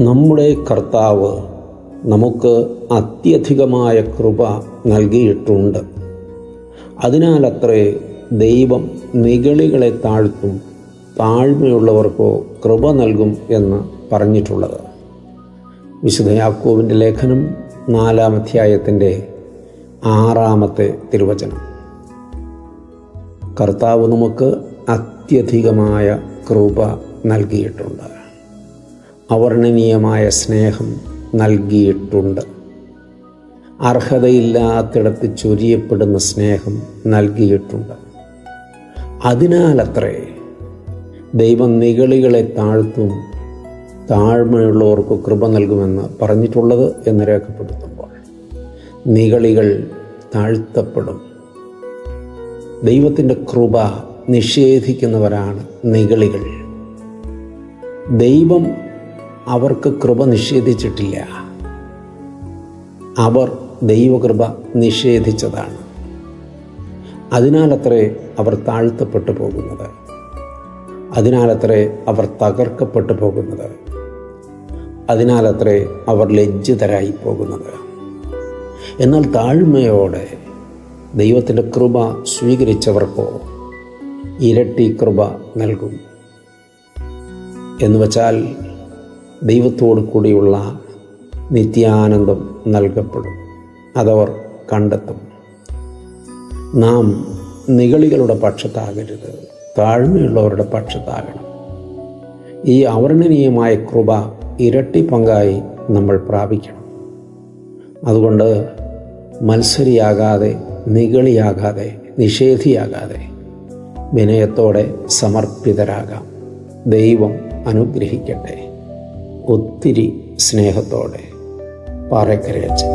നമ്മുടെ കർത്താവ് നമുക്ക് അത്യധികമായ കൃപ നൽകിയിട്ടുണ്ട്. അതിനാലത്രേ ദൈവം നിഗളികളെ താഴ്ത്തും താഴ്മയുള്ളവർക്കോ കൃപ നൽകും എന്ന് പറഞ്ഞിട്ടുള്ളത്. വിശുദ്ധ യാക്കോവിന്റെ ലേഖനം നാലാം അധ്യായത്തിന്റെ ആറാമത്തെ തിരുവചനം. കർത്താവ് നമുക്ക് അത്യധികമായ കൃപ നൽകിയിട്ടുണ്ട്. അവർണനീയമായ സ്നേഹം നൽകിയിട്ടുണ്ട്. അർഹതയില്ലാത്തിടത്ത് ചൊരിയപ്പെടുന്ന സ്നേഹം നൽകിയിട്ടുണ്ട്. അതിനാലത്രേ ദൈവം നികളികളെ താഴ്ത്തും താഴ്മയുള്ളവർക്ക് കൃപ നൽകുമെന്ന് പറഞ്ഞിട്ടുള്ളത് എന്ന് രേഖപ്പെടുത്തുമ്പോൾ നികളികൾ താഴ്ത്തപ്പെടും. ദൈവത്തിന്റെ കൃപ നിഷേധിക്കുന്നവരാണ് നികളികൾ ദൈവം അവർക്ക് കൃപ നിഷേധിച്ചിട്ടില്ല. അവർ ദൈവകൃപ നിഷേധിച്ചതാണ്. അതിനാലത്രേ അവർ താഴ്ത്തപ്പെട്ടു പോകുന്നത്. അതിനാലത്രേ അവർ തകർക്കപ്പെട്ടു പോകുന്നത്. അതിനാലത്രേ അവർ ലജ്ജിതരായി പോകുന്നത്. എന്നാൽ താഴ്മയോടെ ദൈവത്തിന്റെ കൃപ സ്വീകരിച്ചവർക്കോ ഇരട്ടി കൃപ നൽകും. എന്നുവച്ചാൽ ദൈവത്തോടു കൂടിയുള്ള നിത്യാനന്ദം നൽകപ്പെടും. അതവർ കണ്ടെത്തും. നാം നികളികളുടെ പക്ഷത്താകരുത്. താഴ്മയുള്ളവരുടെ പക്ഷത്താകണം. ഈ അവർണനീയമായ കൃപ ഇരട്ടി പങ്കായി നമ്മൾ പ്രാപിക്കണം. അതുകൊണ്ട് മത്സരിയാകാതെ നികളിയാകാതെ നിഷേധിയാകാതെ വിനയത്തോടെ സമർപ്പിതരാകാം. ദൈവം അനുഗ്രഹിക്കട്ടെ. ഒത്തിരി സ്നേഹത്തോടെ പാറക്കരയച്ചൻ.